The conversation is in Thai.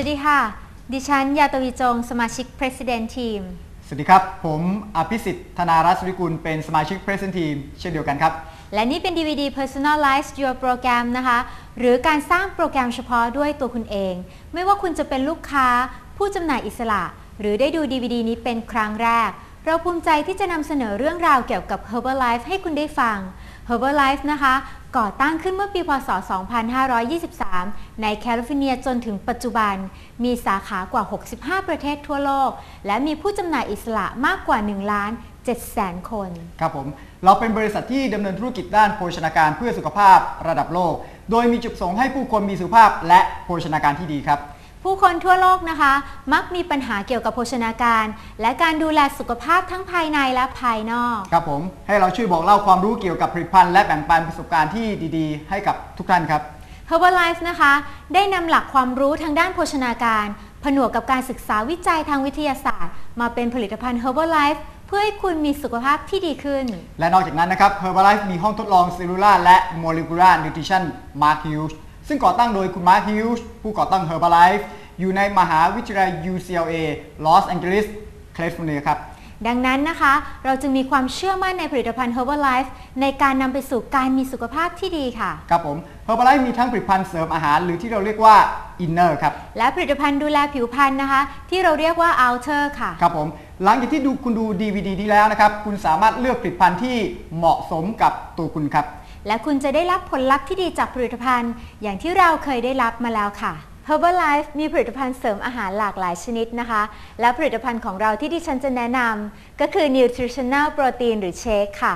วัสดีค่ะ ดิฉัน ยาตวีจง สมาชิก President Team สวัสดีครับ ผมอภิสิทธิ์ ธนารัตน์สุริกุล เป็นสมาชิก Present Team เช่นเดียวกันครับ และนี่เป็น DVD Personalize Your Program นะคะ หรือการสร้างโปรแกรมเฉพาะด้วยตัวคุณเอง ไม่ว่าคุณจะเป็นลูกค้า ผู้จำหน่ายอิสระ หรือได้ดู DVD นี้เป็นครั้งแรก เราภูมิใจที่จะนำเสนอเรื่องราวเกี่ยวกับ Herbalife ให้คุณได้ฟัง Herbalife นะคะ ก่อตั้งขึ้นเมื่อปีพศ 2523 ในแคลิฟอร์เนียจนถึงปัจจุบัน มีสาขากว่า 65 ประเทศทั่วโลก และมีผู้จำหน่ายอิสระมากกว่า 1 ล้าน7แสนคน ครับผม เราเป็นบริษัทที่ดำเนินธุรกิจด้านโภชนาการเพื่อสุขภาพระดับโลก โดยมีจุดประสงค์ให้ผู้คนมีสุขภาพและโภชนาการที่ดีครับ ผู้คนทั่วโลกนะคะ มักมีปัญหาเกี่ยวกับโภชนาการ และการดูแลสุขภาพทั้งภายในและภายนอก ครับผมให้เราช่วยบอกเล่าความรู้เกี่ยวกับผลิตภัณฑ์และแบ่งปันประสบการณ์ที่ดีๆ ให้กับทุกท่านครับ Herbalife นะคะ ได้นำหลักความรู้ทางด้านโภชนาการ ผนวกกับการศึกษาวิจัยทางวิทยาศาสตร์ มาเป็นผลิตภัณฑ์ Herbalife เพื่อให้คุณมีสุขภาพที่ดีขึ้น และนอกจากนั้นนะครับ Herbalife มีห้องทดลอง Cellular และ Molecular Nutrition Mark Hughes ซึ่งก่อตั้งโดยคุณ Mark Hughes ผู้ก่อตั้ง Herbalife อยู่ในมหาวิทยาลัย UCLA Los Angeles แคลิฟอร์เนียครับดังนั้นนะคะ เราจึงมีความเชื่อมั่นในผลิตภัณฑ์ Herbalife ในการนำไปสู่การมีสุขภาพที่ดีค่ะ ครับผม Herbalife มีทั้งผลิตภัณฑ์เสริมอาหาร หรือที่เราเรียกว่า Inner ครับ และผลิตภัณฑ์ดูแลผิวพรรณนะคะ ที่เราเรียกว่า Outer ค่ะ ครับผม หลังจากที่ดูคุณดู DVD นี้แล้วนะครับ คุณสามารถเลือกผลิตภัณฑ์ที่เหมาะสมกับตัวคุณครับ และคุณจะได้รับผลลัพธ์ที่ดีจากผลิตภัณฑ์ อย่างที่เราเคยได้รับมาแล้วค่ะ Herbalife มีผลิตภัณฑ์เสริมอาหารหลากหลายชนิดนะคะ และผลิตภัณฑ์ของเราที่ดิฉันจะแนะนำก็คือ Nutritional Protein หรือเชคค่ะ